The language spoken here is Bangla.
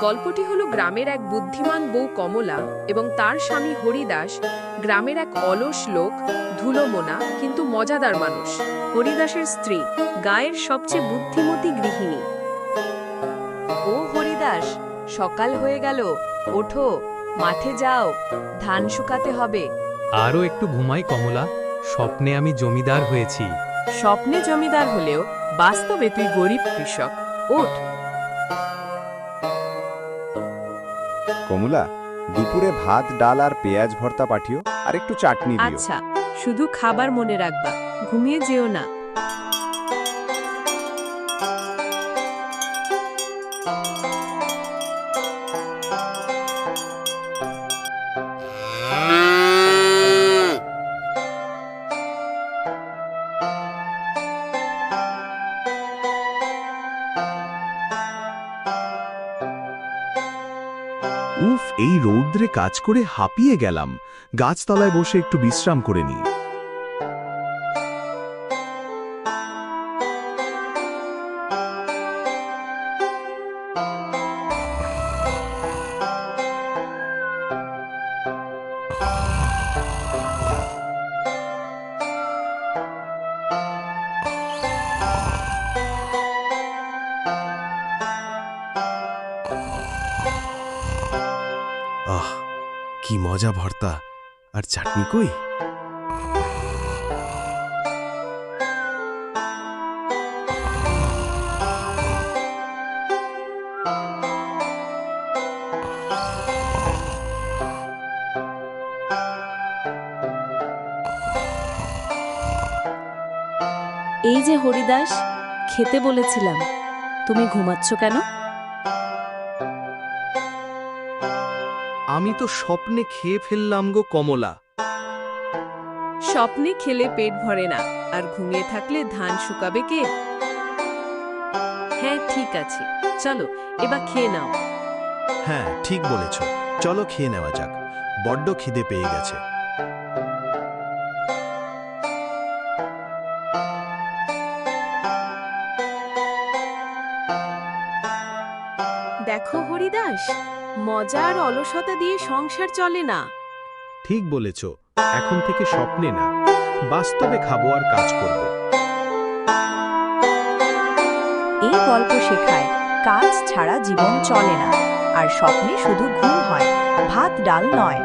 গল্পটি হলো গ্রামের এক বুদ্ধিমান বউ কমলা এবং তার স্বামী হরিদাস গ্রামের এক অলস লোক ধুলোমোনা কিন্তু মজাদার মানুষ। হরিদাসের স্ত্রী গায়ের সবচেয়ে বুদ্ধিমতী গৃহিণী। ও হরিদাস সকাল হয়ে গেল। ওঠো মাঠে যাও ধান শুকাতে হবে। আরও একটু ঘুমাই কমলা স্বপ্নে আমি জমিদার হয়েছি। স্বপ্নে জমিদার হলেও বাস্তবে তুই গরিব কৃষক। ওঠ। কমলা, দুপুরে ভাত, ডাল আর পেঁয়াজ ভর্তা পাঠিও আর একটু চাটনি দিও। আচ্ছা শুধু খাবার মনে রাখবা, ঘুমিয়ে যেও না। উফ এই রৌদ্রে কাজ করে হাঁপিয়ে গেলাম। গাছতলায় বসে একটু বিশ্রাম করে নিই। আহ, কি মজা ভর্তা। আর চাটনি কই? এই যে হরিদাস, খেতে বলেছিলাম। তুমি ঘুমাচ্ছ কেন? আমি তো স্বপ্নে খেয়ে ফেললাম গো কমলা। স্বপ্নে খেলে পেট ভরে না আর ঘুমিয়ে থাকলে ধান শুকাবে কে? হ্যাঁ ঠিক আছে চলো এবার খেয়ে নাও। হ্যাঁ ঠিক বলেছ চলো খেয়ে নেওয়া যাক বড্ড খিদে পেয়ে গেছে। দেখো হরিদাস মজা আর অলসতা দিয়ে সংসার চলে না। ঠিক বলেছ এখন থেকে স্বপ্নে না বাস্তবে খাব আর কাজ করব। এই গল্প শেখায় কাজ ছাড়া জীবন চলে না আর স্বপ্নে শুধু ঘুম হয় ভাত ডাল নয়।